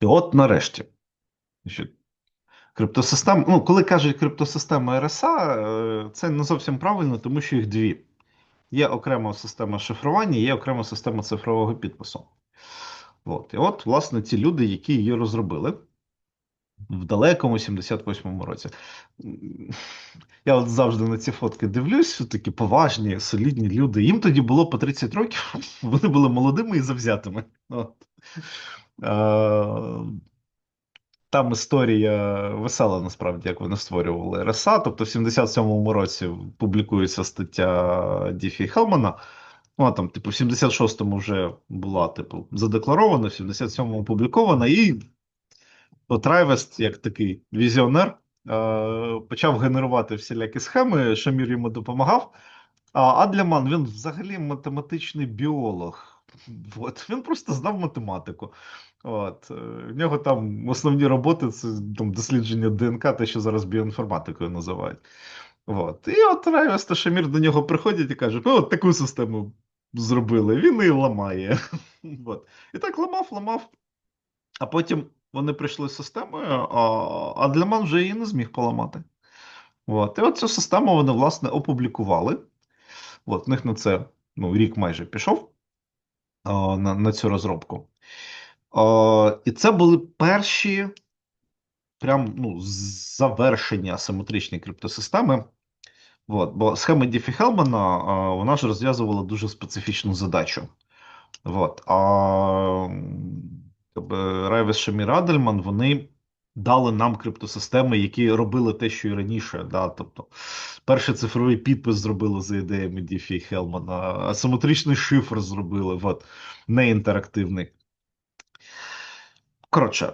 І от нарешті. Значить, Криптосистема, ну, коли кажуть криптосистема РСА, е, це не зовсім правильно, тому що їх дві. Є окрема система шифрування, є окрема система цифрового підпису. От. І от, власне, ті люди, які її розробили в далекому 78-му році. Я от завжди на ці фотки дивлюсь, такі поважні, солідні люди. Їм тоді було по 30 років, вони були молодими і завзятими. От. Е, Там історія весела, насправді, як вони створювали РСА. Тобто, в 77-му році публікується стаття Діфі Хелмана. Вона там, типу, в 76-му вже була, типу, задекларована, в 77-му опублікована, і от Райвест, як такий візіонер, е, почав генерувати всілякі схеми, Шамір йому допомагав. А Адляман, він взагалі математичний біолог. От, він просто знав математику. От, е, в нього там основні роботи це там, дослідження ДНК, те, що зараз біоінформатикою називають. От. І от Райвес та Шамір до нього приходять і кажуть: ну, от таку систему зробили, він її ламає. От. І так ламав, ламав. А потім вони прийшли з системою, а Адляман вже її не зміг поламати. От. І от цю систему вони, власне, опублікували. От, в них на це ну, рік майже пішов на, на цю розробку. І це були перші прям ну, завершення асиметричної криптосистеми. От, бо схема Діфі Хелмана, вона ж розв'язувала дуже специфічну задачу. От, а Райвес Шамір Адельман, вони дали нам криптосистеми, які робили те, що і раніше. Да? Тобто, перший цифровий підпис зробили за ідеями Діфі Хелмана, асиметричний шифр зробили, от, не інтерактивний. Коротше,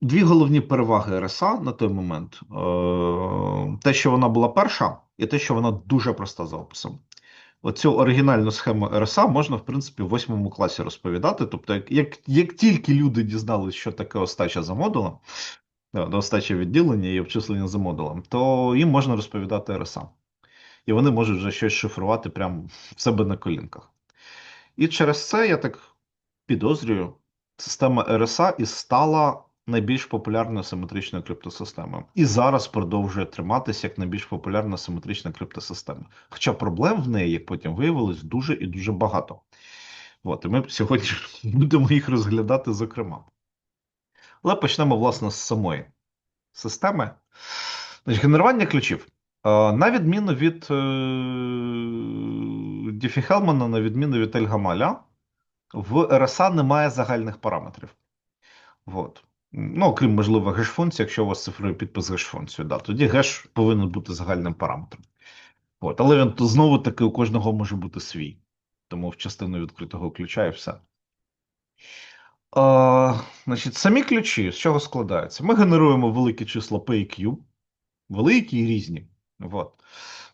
дві головні переваги РСА на той момент: Е, те, що вона була перша, і те, що вона дуже проста за описом. Оцю оригінальну схему РСА можна, в принципі, в восьмому класі розповідати. Тобто, як, як, тільки люди дізналися, що таке остача за модулем, е, остача відділення і обчислення за модулем, то їм можна розповідати РСА. І вони можуть вже щось шифрувати прямо в себе на колінках. І через це я так підозрюю, система РСА і стала найбільш популярною симетричною криптосистемою. І зараз продовжує триматися як найбільш популярна симетрична криптосистема. Хоча проблем в неї, як потім виявилось, дуже і дуже багато. От, і ми сьогодні будемо їх розглядати, зокрема. Але почнемо, власне, з самої системи. Значить, Генерування ключів. Е, На відміну від е, Діфі Хелмана, на відміну від Ельгамаля, в РСА немає загальних параметрів. От. Ну, окрім, можливо, геш-функції, якщо у вас цифровий підпис геш-функцію, да, тоді геш повинен бути загальним параметром. От. Але він знову таки у кожного може бути свій. Тому в частину відкритого ключа і все. А, значить, самі ключі з чого складаються? Ми генеруємо великі числа P і Q, великі і різні. От.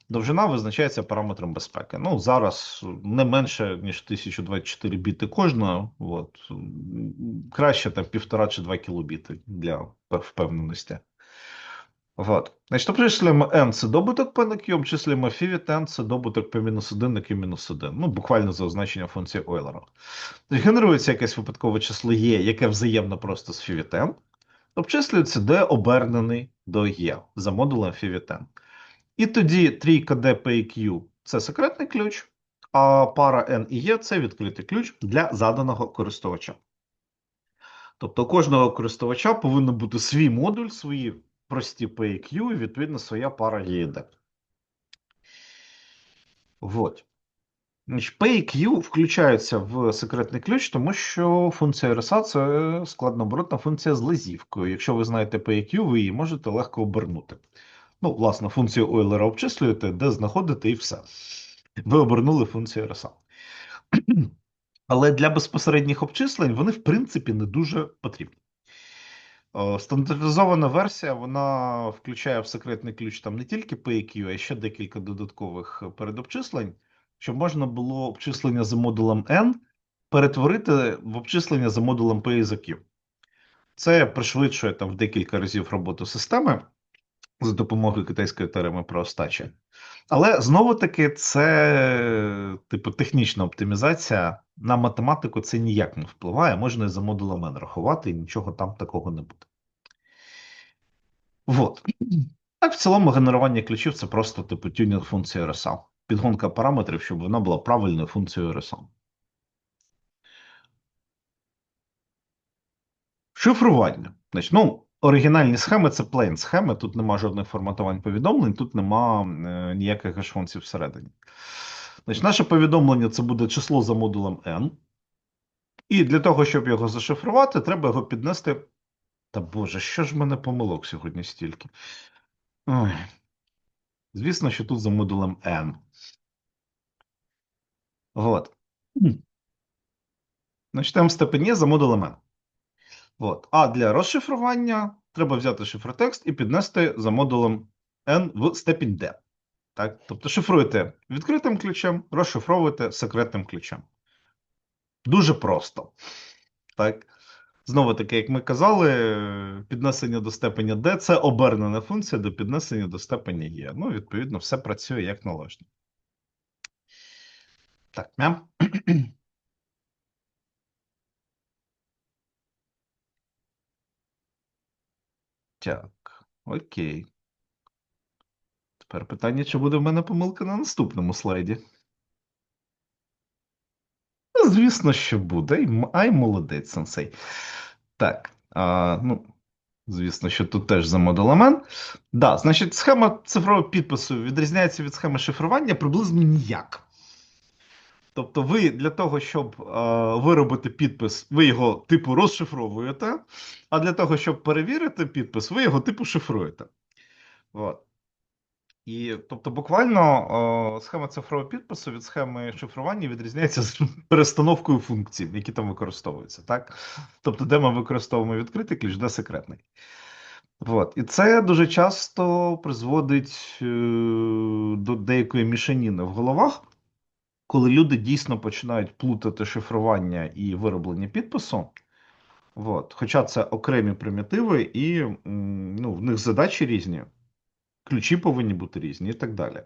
Довжина визначається параметром безпеки. Ну, зараз не менше, ніж 1024 біти кожного. От. Краще там півтора чи два кілобіти для впевненості. От. Значить, обчислюємо n це добуток P на обчислюємо phi від n це добуток P мінус 1 на Q мінус 1. Ну, буквально за означенням функції Ойлера. Тобто генерується якесь випадкове число E, яке взаємно просто з phi від n. Обчислюється D обернений до E за модулем phi від n. І тоді трійка D, P і Q – це секретний ключ, а пара N і E – це відкритий ключ для заданого користувача. Тобто у кожного користувача повинен бути свій модуль, свої прості P і відповідно своя пара E і D. Вот. P включаються в секретний ключ, тому що функція RSA – це складнооборотна функція з лазівкою. Якщо ви знаєте P ви її можете легко обернути. Ну, власне, функцію Ойлера обчислюєте, де знаходите, і все. Ви обернули функцію RSA. Але для безпосередніх обчислень вони, в принципі, не дуже потрібні. Стандартизована версія вона включає в секретний ключ там не тільки P і Q, а ще декілька додаткових передобчислень, щоб можна було обчислення за модулем N перетворити в обчислення за модулем P і за Q. Це пришвидшує там в декілька разів роботу системи. За допомогою китайської теореми про остачі. Але знову таки, це типу технічна оптимізація. На математику це ніяк не впливає, можна і за модулем N рахувати, і нічого там такого не буде. Вот. Так, в цілому, генерування ключів це просто типу тюнінг функції RSA. Підгонка параметрів, щоб вона була правильною функцією RSA. Шифрування. Значить, ну, оригінальні схеми це plain схеми. Тут нема жодних форматувань повідомлень, тут нема е, ніяких гешфункцій всередині. Значить, наше повідомлення це буде число за модулем n. І для того, щоб його зашифрувати, треба його піднести. Та Боже, що ж в мене помилок сьогодні стільки? Ой. Звісно, що тут за модулем n. Вот. Значить, m в степені за модулем n. От. А для розшифрування треба взяти шифротекст і піднести за модулем n в степінь d. Так? Тобто шифруєте відкритим ключем, розшифровуєте секретним ключем. Дуже просто. Так? Знову таки, як ми казали, піднесення до степеня d це обернена функція до піднесення до степеня e. Ну, відповідно, все працює як належно. Так, м'ям. Так, окей. Тепер питання, чи буде в мене помилка на наступному слайді? Ну, Звісно, що буде. Ай, молодець, сенсей. Так, а, ну, звісно, що тут теж за модулем. Да, значить, схема цифрового підпису відрізняється від схеми шифрування приблизно ніяк. Тобто, ви для того, щоб е, виробити підпис, ви його типу розшифровуєте, а для того, щоб перевірити підпис, ви його типу шифруєте. От. І, тобто, буквально е, схема цифрового підпису від схеми шифрування відрізняється з перестановкою функцій, які там використовуються. Так? Тобто, де ми використовуємо відкритий ключ, де секретний. От. І це дуже часто призводить е, до деякої мішаніни в головах, коли люди дійсно починають плутати шифрування і вироблення підпису. От. Хоча це окремі примітиви, і ну, в них задачі різні, ключі повинні бути різні і так далі.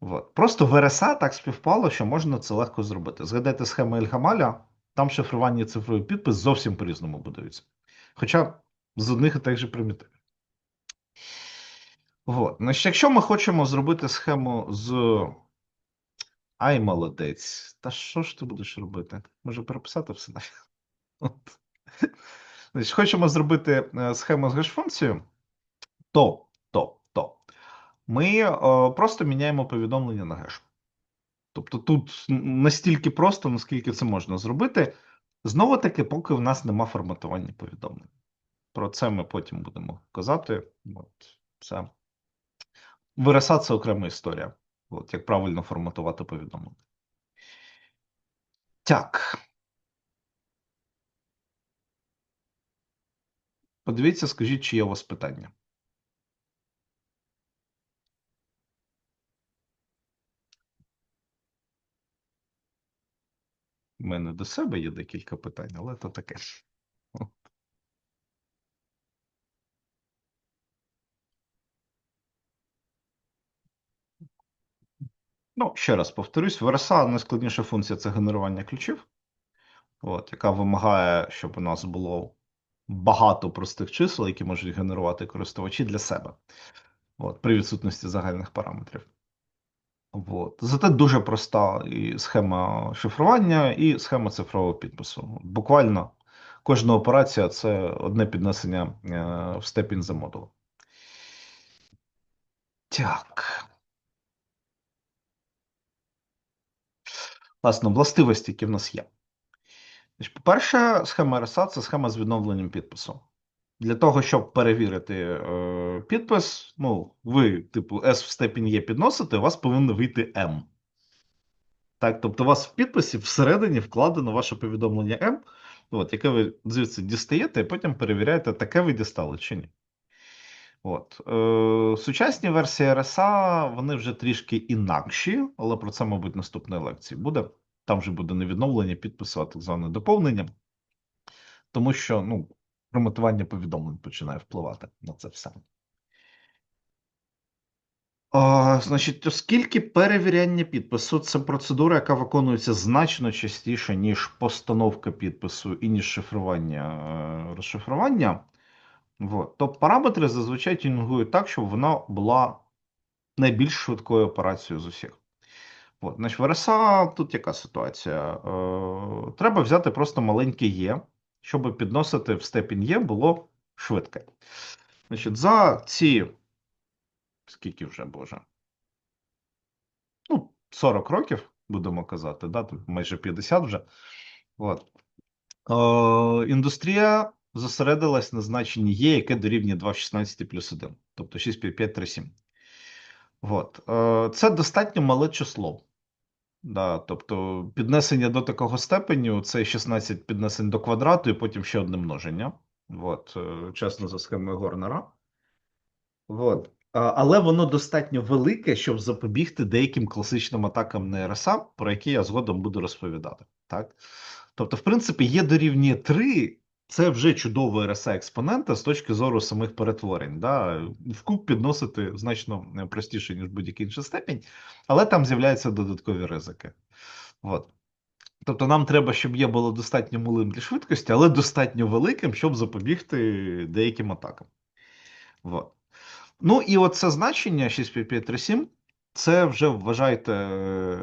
От. Просто в RSA так співпало, що можна це легко зробити. Згадайте схему Ельгамаля, там шифрування і цифровий підпис зовсім по-різному будуються. Хоча з одних і тих же примітивів. От. Значить, якщо ми хочемо зробити схему з. Ай, молодець. Та що ж ти будеш робити? Може переписати все? От. Значить, хочемо зробити е, схему з геш-функцією, то, то, то. Ми е, просто міняємо повідомлення на геш. Тобто тут настільки просто, наскільки це можна зробити. Знову таки, поки в нас нема форматування повідомлень. Про це ми потім будемо казати. От, це. Вироса це окрема історія. От, як правильно форматувати повідомлення. Так. Подивіться, скажіть, чи є у вас питання. У мене до себе є декілька питань, але то таке. Ну, ще раз повторюсь, в RSA найскладніша функція це генерування ключів, от, яка вимагає, щоб у нас було багато простих чисел, які можуть генерувати користувачі для себе. От, при відсутності загальних параметрів. От. Зате дуже проста і схема шифрування, і схема цифрового підпису. Буквально кожна операція це одне піднесення е, в степінь за модулем. Так. Власне, властивості, які в нас є. По-перше, схема RSA – це схема з відновленням підпису. Для того, щоб перевірити е, підпис, ну, ви, типу, S в степінь Є підносите, у вас повинно вийти M. Так, тобто у вас в підписі всередині вкладено ваше повідомлення M, от, яке ви звідси дістаєте, і потім перевіряєте, таке ви дістали чи ні. От. Е, сучасні версії RSA, вони вже трішки інакші, але про це, мабуть, наступної лекції буде. Там вже буде не відновлення підпису, а так зване доповнення. Тому що ну, форматування повідомлень починає впливати на це все. А, значить, оскільки перевіряння підпису це процедура, яка виконується значно частіше, ніж постановка підпису і ніж шифрування е, розшифрування, от, то параметри зазвичай тюнінгують так, щоб вона була найбільш швидкою операцією з усіх. От, значить, в RSA тут яка ситуація? Е, треба взяти просто маленьке Є, щоб підносити в степінь Є було швидке. Значить, за ці. Скільки вже, Боже? Ну, 40 років, будемо казати, да, тут майже 50 вже. От. Е, індустрія зосередилась на значенні Є, яке дорівнює 2 в 16 плюс 1, тобто 6 5, 5, 3, 7. От. Е, це достатньо мале число. Да, тобто піднесення до такого степеню це 16 піднесень до квадрату і потім ще одне множення. От, е, чесно, за схемою Горнера. От. Але воно достатньо велике, щоб запобігти деяким класичним атакам на РСА, про які я згодом буду розповідати. Так? Тобто, в принципі, є дорівнює 3, це вже чудова РСА експонента з точки зору самих перетворень. Да? В куб підносити значно е, простіше, ніж будь-який інший степінь, але там з'являються додаткові ризики. От. Тобто нам треба, щоб є було достатньо малим для швидкості, але достатньо великим, щоб запобігти деяким атакам. От. Ну і оце значення 65537, це вже вважайте е,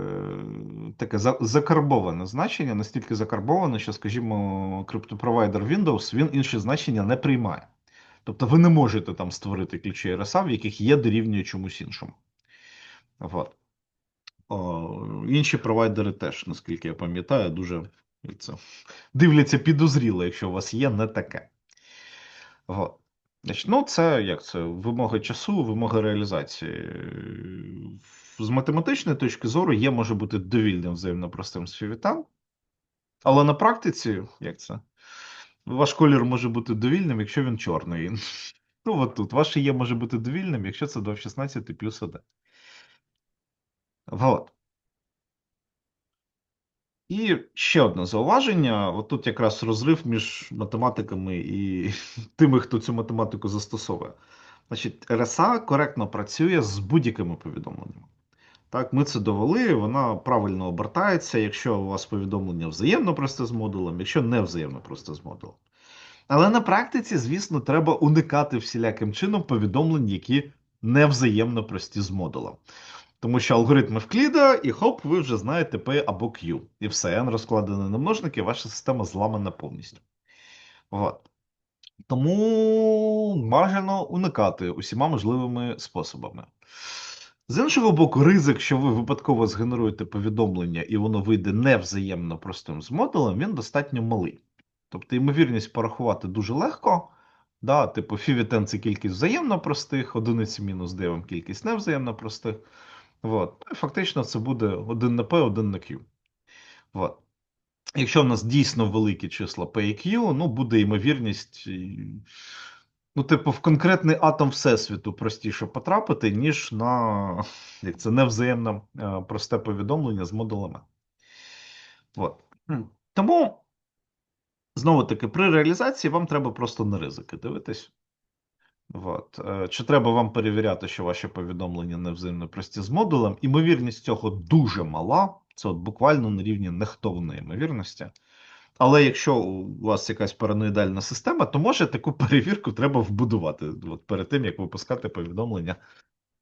таке закарбоване значення, настільки закарбоване, що, скажімо, криптопровайдер Windows він інші значення не приймає. Тобто ви не можете там створити ключі RSA, в яких є дорівнює чомусь іншому. От. О, Інші провайдери теж, наскільки я пам'ятаю, дуже це, дивляться підозріло, якщо у вас є не таке. От. Значить, ну, це як це вимоги часу, вимоги реалізації. З математичної точки зору є може бути довільним взаємно простим співвітам, але на практиці, як це? Ваш колір може бути довільним, якщо він чорний. Ну, от тут. Ваше є може бути довільним, якщо це 2 в 16 плюс 1. Вот. І ще одне зауваження: от тут якраз розрив між математиками і тими, хто цю математику застосовує. Значить, РСА коректно працює з будь-якими повідомленнями. Так, ми це довели, вона правильно обертається, якщо у вас повідомлення взаємно просте з модулем, якщо не взаємно просте з модулем. Але на практиці, звісно, треба уникати всіляким чином повідомлень, які не взаємно прості з модулем. Тому що алгоритми Вкліда, і хоп, ви вже знаєте P або Q. І все, n розкладене на множники, ваша система зламана повністю. От. Тому бажано уникати усіма можливими способами. З іншого боку, ризик, що ви випадково згенеруєте повідомлення і воно вийде невзаємно простим з модулем, він достатньо малий. Тобто, ймовірність порахувати дуже легко. Да, Типу, фівітен це кількість взаємно простих, одиниці мінус дивом кількість невзаємно простих. От. Фактично, це буде 1 на P, 1 на Q. От. Якщо в нас дійсно великі числа P і Q, ну буде ймовірність. Ну, типу, в конкретний атом Всесвіту простіше потрапити, ніж на як це невзаємне е, просте повідомлення з модулами. От. Тому, знову таки, при реалізації вам треба просто на ризики дивитись. От. Е, чи треба вам перевіряти, що ваші повідомлення не взаємно прості з модулем? Імовірність цього дуже мала, це от буквально на рівні нехтовної ймовірності. Але якщо у вас якась параноїдальна система, то може таку перевірку треба вбудувати от перед тим, як випускати повідомлення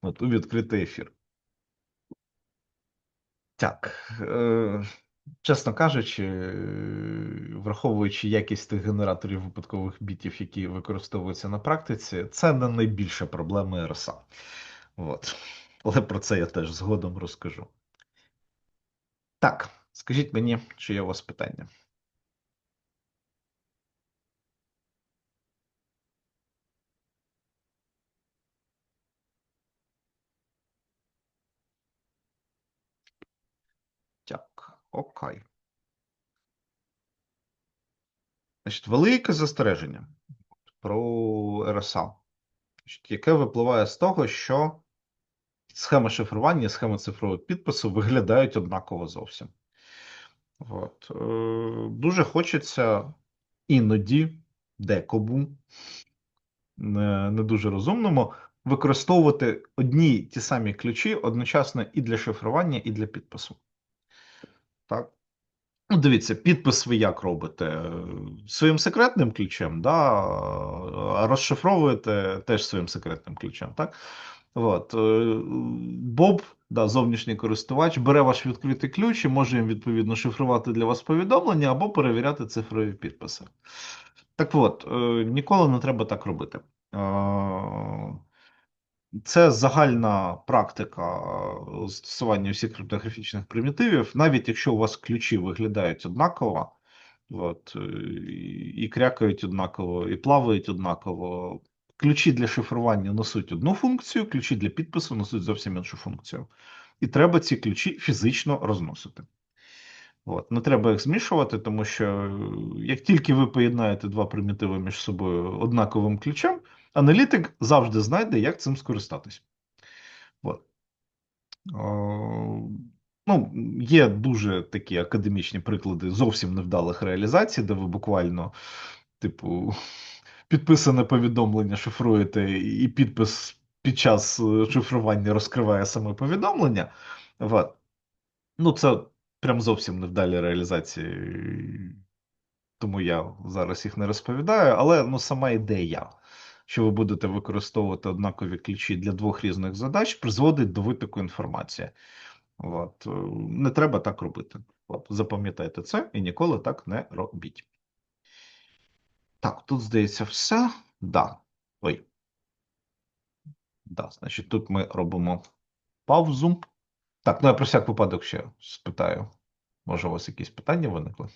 от, у відкритий ефір. Так. Е Чесно кажучи, враховуючи якість тих генераторів випадкових бітів, які використовуються на практиці, це не найбільша проблема РСА. От. Але про це я теж згодом розкажу. Так, скажіть мені, чи є у вас питання? Так, окей. Значить, велике застереження про РСА, яке випливає з того, що схема шифрування, схема цифрового підпису виглядають однаково зовсім. От. Е, Дуже хочеться іноді декому, не, не дуже розумному, використовувати одні ті самі ключі одночасно і для шифрування, і для підпису. Так. Ну, дивіться, підпис ви як робите? Е, Своїм секретним ключем, да, а розшифровуєте теж своїм секретним ключем, так? От. е, Боб, да, зовнішній користувач, бере ваш відкритий ключ і може їм відповідно шифрувати для вас повідомлення або перевіряти цифрові підписи. Так от, е, ніколи не треба так робити. Це загальна практика е, застосування всіх криптографічних примітивів, навіть якщо у вас ключі виглядають однаково, от, е, і крякають однаково, і плавають однаково. Ключі для шифрування несуть одну функцію, ключі для підпису несуть зовсім іншу функцію. І треба ці ключі фізично розносити. От. Не треба їх змішувати, тому що е, як тільки ви поєднаєте два примітиви між собою однаковим ключем, аналітик завжди знайде, як цим скористатись. От. Ну, є дуже такі академічні приклади зовсім невдалих реалізацій, де ви буквально, типу, підписане повідомлення шифруєте, і підпис під час е, шифрування розкриває саме повідомлення. От. Ну, це прям зовсім невдалі реалізації, тому я зараз їх не розповідаю. Але ну, сама ідея, що ви будете використовувати однакові ключі для двох різних задач, призводить до витоку інформації. От. е, Не треба так робити. От. Запам'ятайте це і ніколи так не робіть. Так, тут здається все. Да. Ой. Да, значить, тут ми робимо паузу. Так, ну я про всяк випадок ще спитаю. Може, у вас якісь питання виникли?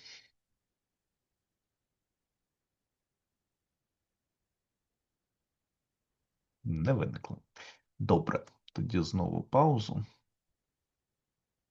Не виникло. Добре, тоді знову паузу.